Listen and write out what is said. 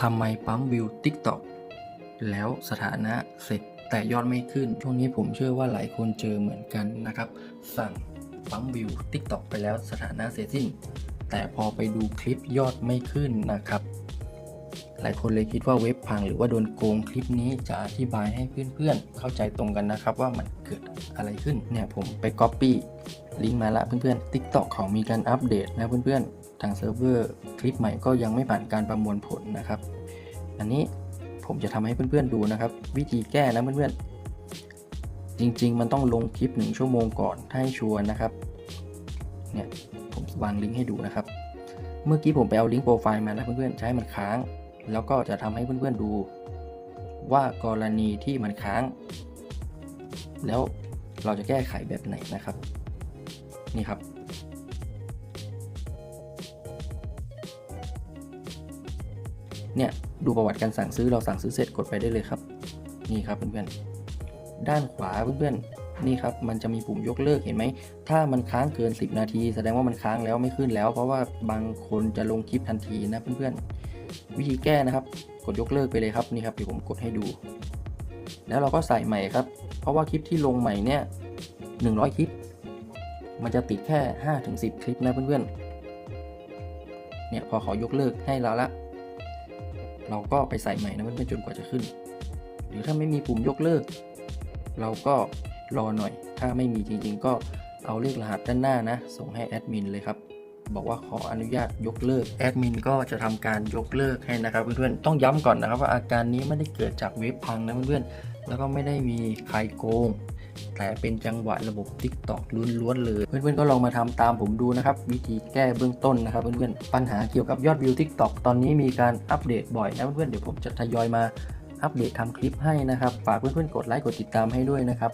ทำไมปั๊มวิว TikTok แล้วสถานะเสร็จแต่ยอดไม่ขึ้น ช่วงนี้ผมเชื่อว่าหลายคนเจอเหมือนกันนะครับ สั่งปั๊มวิว TikTok ไปแล้วสถานะเสร็จสิ้น แต่พอไปดูคลิปยอดไม่ขึ้นนะครับ หลายคนเลยคิดว่าเว็บพังหรือว่าโดนโกงคลิปนี้จะอธิบายให้เพื่อนๆ เข้าใจตรงกันนะครับว่ามันเกิดอะไรขึ้นเนี่ยผมไป Copy ลิงก์มาละเพื่อนๆ TikTok เขามีการอัปเดตนะเพื่อนๆ ทางเซิร์ฟเวอร์คลิปใหม่ก็ยังไม่ผ่านการประมวลผลนะครับ อันนี้ผมจะทำให้เพื่อนๆดูนะครับ วิธีแก้นะเพื่อนๆ จริงๆ มันต้องลงคลิป 1 ชั่วโมงก่อนถ้าให้ชัวร์นะครับ เนี่ยผมวางลิงก์ให้ดูนะครับ เมื่อกี้ผมไปเอาลิงก์โปรไฟล์มานะเพื่อนๆ ใช้มันค้าง แล้วก็จะทำให้เพื่อนๆดูว่ากรณีที่มันค้าง แล้วเราจะแก้ไขแบบไหนนะครับ นี่ครับ เนี่ยดูประวัติการสั่งซื้อเราสั่งซื้อเสร็จกดไปได้เลยครับ นี่ครับเพื่อนๆด้านขวาเพื่อนๆนี่ครับมันจะมีปุ่มยกเลิกเห็นไหมถ้ามันค้างเกิน 10 นาที แสดงว่ามันค้างแล้วไม่ขึ้นแล้ว เพราะว่าบางคนจะลงคลิปทันทีนะเพื่อนๆวิธีแก้นะครับ กดยกเลิกไปเลยครับนี่ครับเดี๋ยวผมกดให้ดู แล้วเราก็ใส่ใหม่ครับ เพราะว่าคลิปที่ลงใหม่เนี่ย100 คลิป มันจะติดแค่ 5-10 คลิปนะเพื่อนๆเนี่ยพอเขายกเลิกให้เราละ เราก็ไปใส่ใหม่นะเพื่อนๆจนกว่าจะขึ้น หรือถ้าไม่มีปุ่มยกเลิก เราก็รอหน่อย ถ้าไม่มีจริง ๆ ก็เอาเลขรหัสด้านหน้านะ ส่งให้แอดมินเลยครับบอกว่าขออนุญาตยกเลิกแอดมินก็จะทำการยกเลิกให้นะครับเพื่อนๆต้องย้ำก่อนนะครับว่าอาการนี้ไม่ได้เกิดจากเว็บพังนะเพื่อนๆแล้วก็ไม่ได้มีใครโกง แต่เป็นจังหวะระบบ t ิ k t o k ล้วนๆเลย เพื่อนๆก็ลองมาทำตามผมดูนะครับ วิธีแก้เบื้องต้นนะครับ เพื่อนๆปัญหาเกี่ยวกับยอดวิว t ิ k t o k ตอนนี้มีการอัปเดตบ่อยนะเพื่อนๆเดี๋ยวผมจะทยอยมาอัปเดตทำคลิปให้นะครับ ฝากเพื่อนๆกดไลค์กดติดตามให้ด้วยนะครับ